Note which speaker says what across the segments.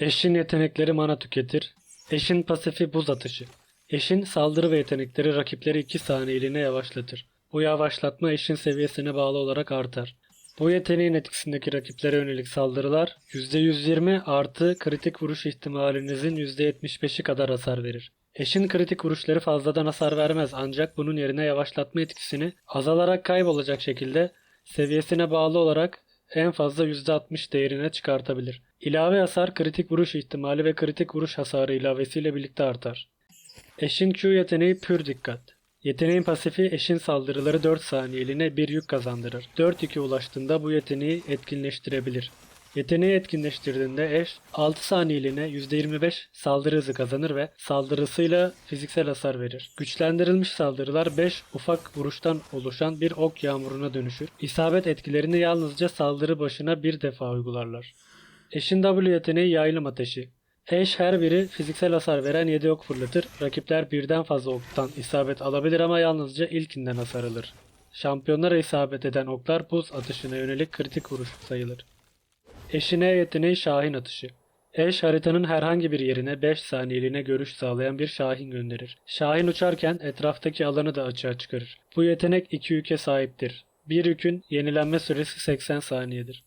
Speaker 1: Eşin yetenekleri mana tüketir. Eşin pasifi buz atışı. Eşin saldırı ve yetenekleri rakipleri 2 saniyeliğine yavaşlatır. Bu yavaşlatma eşin seviyesine bağlı olarak artar. Bu yeteneğin etkisindeki rakiplere yönelik saldırılar %120 artı kritik vuruş ihtimalinizin %75'i kadar hasar verir. Eşin kritik vuruşları fazladan hasar vermez ancak bunun yerine yavaşlatma etkisini azalarak kaybolacak şekilde seviyesine bağlı olarak en fazla %60 değerine çıkartabilir. İlave hasar kritik vuruş ihtimali ve kritik vuruş hasarı ilavesiyle birlikte artar. Eşin Q yeteneği pür dikkat. Yeteneğin pasifi eşin saldırıları 4 saniyeliğine bir yük kazandırır. 4-2 ulaştığında bu yeteneği etkinleştirebilir. Yeteneği etkinleştirdiğinde eş 6 saniyeliğine %25 saldırı hızı kazanır ve saldırısıyla fiziksel hasar verir. Güçlendirilmiş saldırılar 5 ufak vuruştan oluşan bir ok yağmuruna dönüşür. İsabet etkilerini yalnızca saldırı başına bir defa uygularlar. Eşin W yeteneği yaylım ateşi. Eş her biri fiziksel hasar veren 7 ok fırlatır. Rakipler birden fazla oktan isabet alabilir ama yalnızca ilkinden hasar alır. Şampiyonlara isabet eden oklar buz atışına yönelik kritik vuruş sayılır. Eşine yeteneği Şahin atışı. Eş haritanın herhangi bir yerine 5 saniyeliğine görüş sağlayan bir Şahin gönderir. Şahin uçarken etraftaki alanı da açığa çıkarır. Bu yetenek iki yüke sahiptir. Bir yükün yenilenme süresi 80 saniyedir.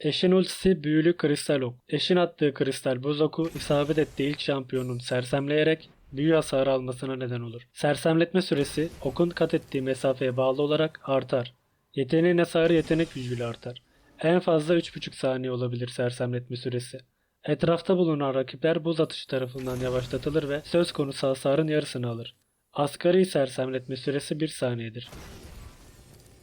Speaker 1: Eşin ultisi büyülü kristal ok. Eşin attığı kristal buz oku isabet ettiği ilk şampiyonun sersemleyerek büyü hasarı almasına neden olur. Sersemletme süresi okun kat ettiği mesafeye bağlı olarak artar. Yeteneğin hasarı yetenek gücüyle artar. En fazla 3,5 saniye olabilir sersemletme süresi. Etrafta bulunan rakipler buz atışı tarafından yavaşlatılır ve söz konusu hasarın yarısını alır. Asgari sersemletme süresi 1 saniyedir.